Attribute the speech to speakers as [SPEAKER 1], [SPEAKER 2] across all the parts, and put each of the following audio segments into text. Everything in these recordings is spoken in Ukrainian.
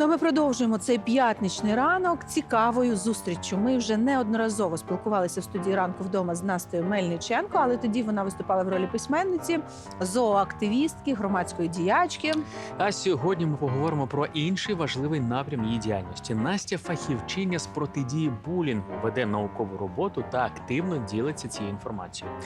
[SPEAKER 1] Ну, а ми продовжуємо цей п'ятничний ранок цікавою зустріччю. Ми вже неодноразово спілкувалися в студії ранку вдома з Настею Мельниченко, але тоді вона виступала в ролі письменниці, зооактивістки, громадської діячки.
[SPEAKER 2] А сьогодні ми поговоримо про інший важливий напрям її діяльності. Настя фахівчиня з протидії булінгу, веде наукову роботу та активно ділиться цією інформацією.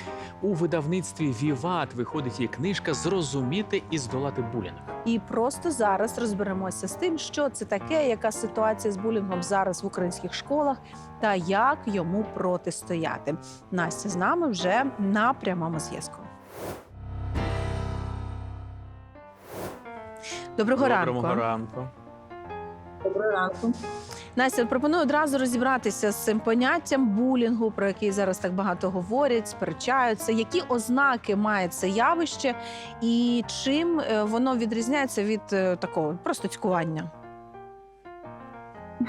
[SPEAKER 2] У видавництві Віват виходить її книжка Зрозуміти і здолати булінг.
[SPEAKER 1] І просто зараз розберемося з тим, що це таке, яка ситуація з булінгом зараз в українських школах та як йому протистояти. Настя з нами вже на прямому зв'язку. Доброго ранку.
[SPEAKER 2] Доброго ранку.
[SPEAKER 3] Доброго ранку.
[SPEAKER 1] Настя, пропоную одразу розібратися з цим поняттям булінгу, про який зараз так багато говорять, сперечаються. Які ознаки має це явище, і чим е, воно відрізняється від е, такого просто цькування?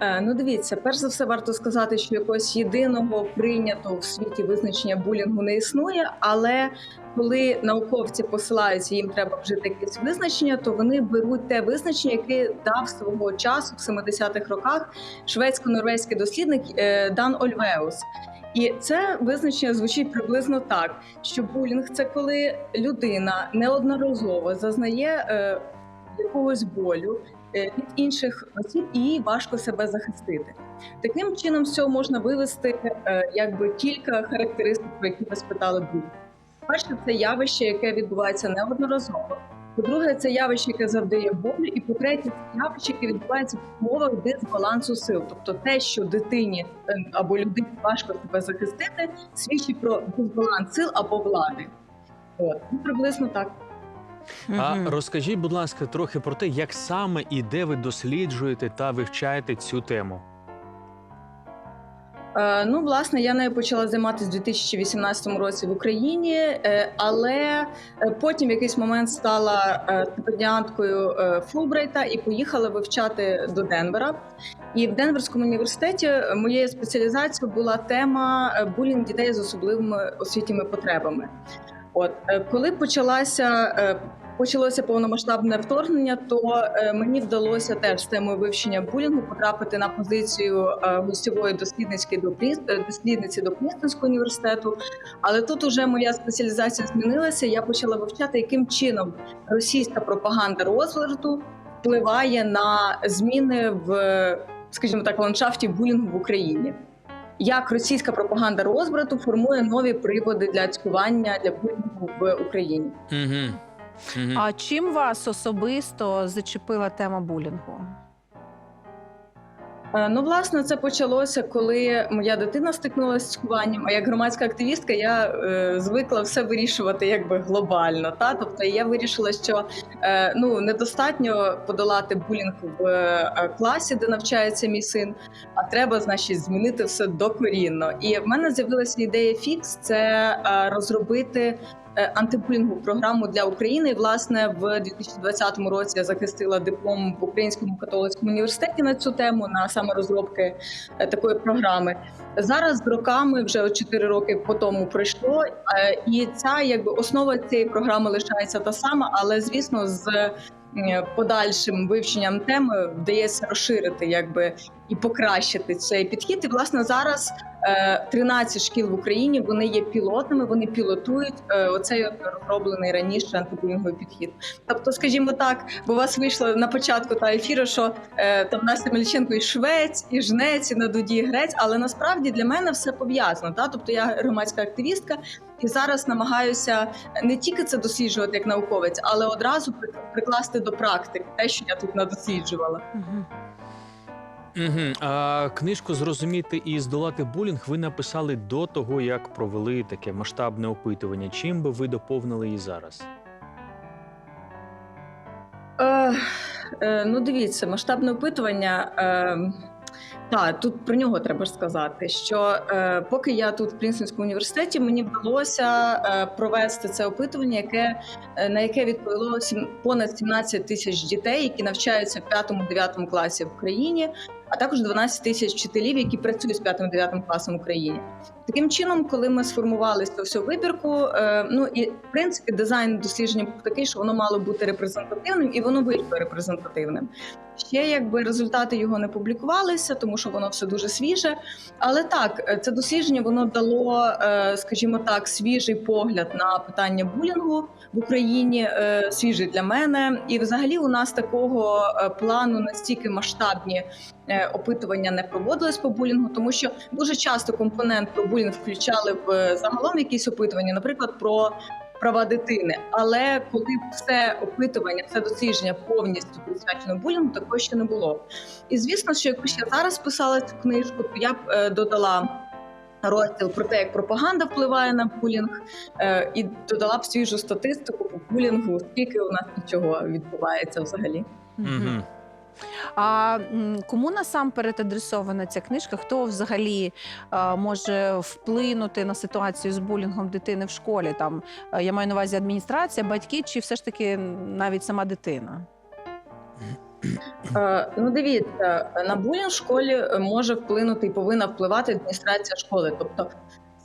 [SPEAKER 3] Е, Ну, дивіться, перш за все, варто сказати, що якогось єдиного прийнятого в світі визначення булінгу не існує. Але коли науковці посилаються, їм треба вжити якесь визначення, то вони беруть те визначення, яке дав свого часу в 70-х роках шведсько-норвезький дослідник е, Дан Ольвеус. І це визначення звучить приблизно так: що булінг це коли людина неодноразово зазнає е, якогось болю від інших осіб, і важко себе захистити. Таким чином, з цього можна вивести е, якби кілька характеристик, про які ви спитали булінг. Перше, це явище, яке відбувається неодноразово. По-друге, це явище, яке завдає болю, і по-третє, це явище, яке відбувається в умовах дисбалансу сил. Тобто те, що дитині е, або людині важко себе захистити, свідчить про дисбаланс сил або влади. От ну, приблизно так.
[SPEAKER 2] А розкажіть, будь ласка, трохи про те, як саме і де ви досліджуєте та вивчаєте цю тему.
[SPEAKER 3] Е, Ну, власне, я нею почала займатися у 2018 році в Україні, е, але е, потім в якийсь момент стала стипендіанткою е, і поїхала вивчати до Денвера. І в Денверському університеті моєю спеціалізацією була тема булінг дітей з особливими освітніми потребами. От е, коли почалася е, почалося повномасштабне вторгнення, то е, мені вдалося теж з темою вивчення булінгу потрапити на позицію гостьової дослідницьки до Пріс- е, дослідниці до Прістонського університету. Але тут уже моя спеціалізація змінилася. Я почала вивчати, яким чином російська пропаганда розверту впливає на зміни в, скажімо так, ландшафті булінгу в Україні. Як російська пропаганда розбрату формує нові приводи для цькування для будь в Україні?
[SPEAKER 2] Угу. Угу.
[SPEAKER 1] А чим вас особисто зачепила тема булінгу?
[SPEAKER 3] Е, Ну, власне, це почалося, коли моя дитина стикнулася з цькуванням. А як громадська активістка, я е, звикла все вирішувати якби глобально. Та тобто я вирішила, що е, ну недостатньо подолати булінг в е, класі, де навчається мій син, а треба, значить, змінити все докорінно. І в мене з'явилася ідея фікс це е, розробити. Е, програму для України. І, власне, в 2020 році я захистила диплом в Українському католицькому університеті на цю тему на саме розробки е, такої програми. Зараз з роками, вже 4 роки по тому пройшло, е, і ця якби основа цієї програми лишається та сама, але звісно, з подальшим вивченням теми вдається розширити якби і покращити цей підхід. І власне зараз е, 13 шкіл в Україні вони є пілотними, вони пілотують е, оцей розроблений раніше антибулінговий підхід. Тобто, скажімо так, бо у вас вийшло на початку та ефіру, що е, там Настя Мельченко і швець, і жнець, і на дуді і грець, але насправді для мене все пов'язано. Та тобто я громадська активістка, і зараз намагаюся не тільки це досліджувати як науковець, але одразу прикласти до практики те, що я тут надосліджувала.
[SPEAKER 1] Угу.
[SPEAKER 2] А книжку зрозуміти і здолати булінг ви написали до того, як провели таке масштабне опитування. Чим би ви доповнили її зараз?
[SPEAKER 3] Е, е, ну, дивіться, масштабне опитування. Е, так, тут про нього треба ж сказати, що е, поки я тут в Прінстонському університеті, мені вдалося е, провести це опитування, яке, е, на яке відповіло сім, понад 17 тисяч дітей, які навчаються в 5-9 класі в Україні. а також 12 тисяч вчителів, які працюють з 5-9 класом в Україні. Таким чином, коли ми сформували цю всю вибірку, е, ну і в принципі дизайн дослідження був такий, що воно мало бути репрезентативним, і воно вийшло репрезентативним. Ще якби результати його не публікувалися, тому що воно все дуже свіже. Але так, е, це дослідження воно дало, е, скажімо так, свіжий погляд на питання булінгу в Україні, е, свіжий для мене. І взагалі у нас такого плану настільки масштабні опитування не проводились по булінгу, тому що дуже часто компонент про булінг включали в загалом якісь опитування, наприклад, про. Права дитини, але коли все опитування, все дослідження повністю присвячено булінгу, такого ще не було. І звісно, що якби я зараз писала цю книжку, то я б е, додала розділ про те, як пропаганда впливає на булінг, е, і додала б свіжу статистику по булінгу, скільки у нас нічого відбувається взагалі.
[SPEAKER 2] Мгм.
[SPEAKER 1] А кому насамперед адресована ця книжка? Хто взагалі може вплинути на ситуацію з булінгом дитини в школі? Там е, я маю на увазі адміністрація, батьки чи все ж таки навіть сама дитина?
[SPEAKER 3] Е, Ну, дивіться, на булінг в школі е, може вплинути і повинна впливати адміністрація школи. Тобто,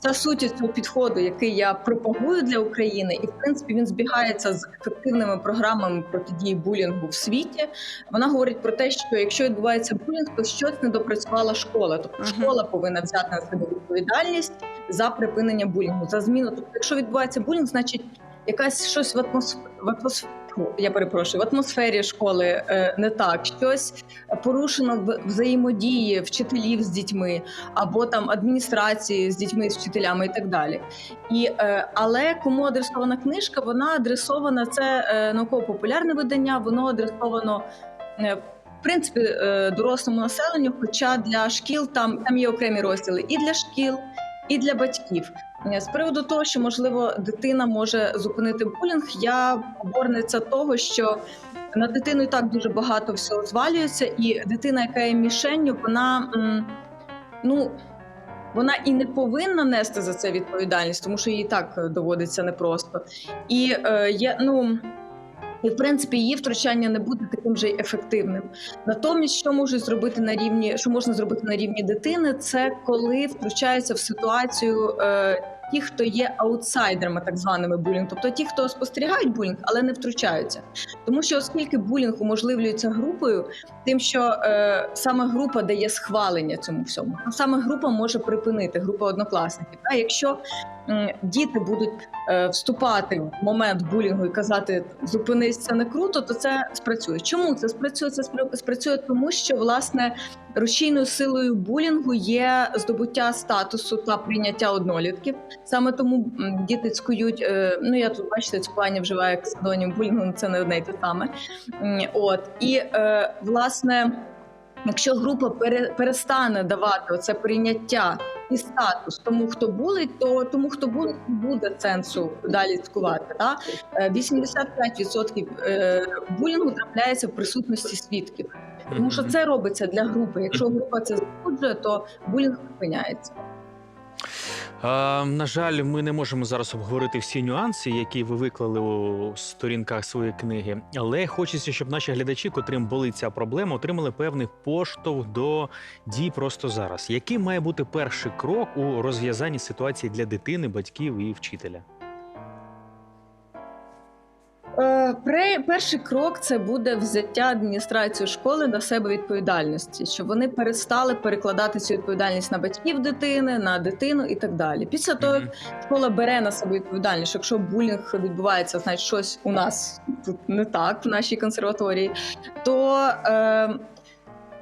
[SPEAKER 3] це суть цього підходу, який я пропагую для України, і в принципі він збігається з ефективними програмами протидії булінгу в світі. Вона говорить про те, що якщо відбувається булінг, то щось не допрацювала школа. Тобто школа повинна взяти на себе відповідальність за припинення булінгу, за зміну. Тобто, якщо відбувається булінг, значить якась щось в атмосфері в атмосфері. Я перепрошую, в атмосфері школи е, не так, щось порушено в взаємодії вчителів з дітьми, або там адміністрації з дітьми, з вчителями і так далі. І, е, але кому адресована книжка, вона адресована це е, науково-популярне видання, воно адресовано. В принципі, дорослому населенню, хоча для шкіл там, там є окремі розділи і для шкіл, і для батьків. З приводу того, що можливо дитина може зупинити булінг, я борниця того, що на дитину і так дуже багато всього звалюється, і дитина, яка є мішенню, вона ну. Вона і не повинна нести за це відповідальність, тому що їй так доводиться непросто. І е, я ну і в принципі її втручання не буде таким же ефективним. Натомість, що можуть зробити на рівні, що можна зробити на рівні дитини, це коли втручаються в ситуацію. Е, Ті, хто є аутсайдерами, так званими булінг, тобто ті, хто спостерігають булінг, але не втручаються. Тому що оскільки булінг уможливлюється групою, тим, що е, саме група дає схвалення цьому всьому, а саме група може припинити група однокласників. А якщо діти будуть е, вступати в момент булінгу і казати зупинись, це не круто, то це спрацює. Чому це спрацює? Це спрацює, тому що власне рушійною силою булінгу є здобуття статусу та прийняття однолітків. Саме тому діти цькують. е, Ну я тут бачите, цькування вживає як псевдонім булінгу, це не одне й те саме. От і е, власне. Якщо група пере, перестане давати оце прийняття і статус тому, хто були, то тому, хто були, буде сенсу далі цькувати. Та? Е, 85% е, булінгу трапляється в присутності свідків, тому що це робиться для групи. Якщо група це засуджує, то булінг припиняється.
[SPEAKER 2] А, на жаль, ми не можемо зараз обговорити всі нюанси, які ви виклали у сторінках своєї книги. Але хочеться, щоб наші глядачі, котрим болить ця проблема, отримали певний поштовх до дій просто зараз. Який має бути перший крок у розв'язанні ситуації для дитини, батьків і вчителя?
[SPEAKER 3] Перший крок це буде взяття адміністрації школи на себе відповідальності, щоб вони перестали перекладати цю відповідальність на батьків дитини, на дитину і так далі. Після того, як школа бере на себе відповідальність, якщо булінг відбувається, значить щось у нас тут не так в нашій консерваторії, то, е,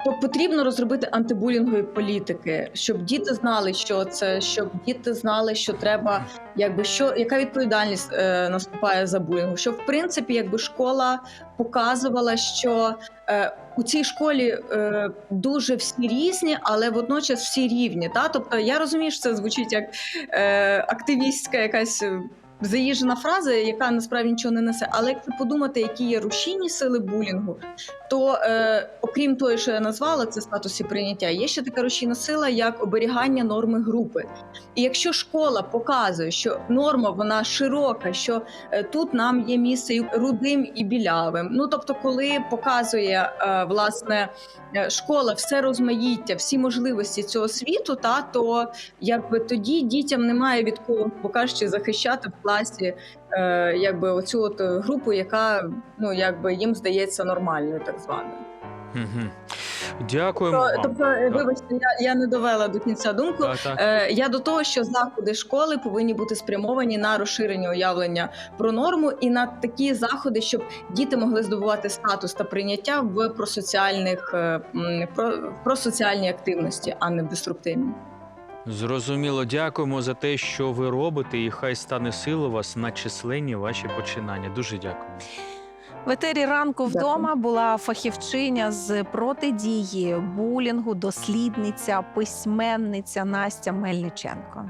[SPEAKER 3] то потрібно розробити антибулінгові політики, щоб діти знали, що це, щоб діти знали, що треба, якби що яка відповідальність е, наступає за булінгу. Щоб в принципі, якби школа показувала, що е, у цій школі е, дуже всі різні, але водночас всі рівні. Та тобто я розумію, що це звучить як е, активістська якась. Заїжджена фраза, яка насправді нічого не несе. Але якщо подумати, які є рушійні сили булінгу, то е, окрім того, що я назвала, це статусі прийняття, є ще така рушійна сила, як оберігання норми групи. І якщо школа показує, що норма вона широка, що е, тут нам є місце і рудим і білявим. Ну тобто, коли показує е, власне е, школа все розмаїття, всі можливості цього світу, та то якби тоді дітям немає від кого покажучи захищати класі е, якби оцю от групу, яка ну якби їм здається нормальною, так званою.
[SPEAKER 2] Угу. Дякуємо.
[SPEAKER 3] То-
[SPEAKER 2] вам.
[SPEAKER 3] Тобто, е, вибачте, я, я не довела до кінця думку.
[SPEAKER 2] Так, так.
[SPEAKER 3] Е, Я до того, що заходи школи повинні бути спрямовані на розширення уявлення про норму і на такі заходи, щоб діти могли здобувати статус та прийняття в просоціальних е, про, в просоціальній активності, а не в деструктивній.
[SPEAKER 2] Зрозуміло, дякуємо за те, що ви робите, і хай стане сила вас на численні ваші починання. Дуже дякую.
[SPEAKER 1] В етері ранку
[SPEAKER 3] Дякую.
[SPEAKER 1] вдома була фахівчиня з протидії булінгу, дослідниця, письменниця Настя Мельниченко.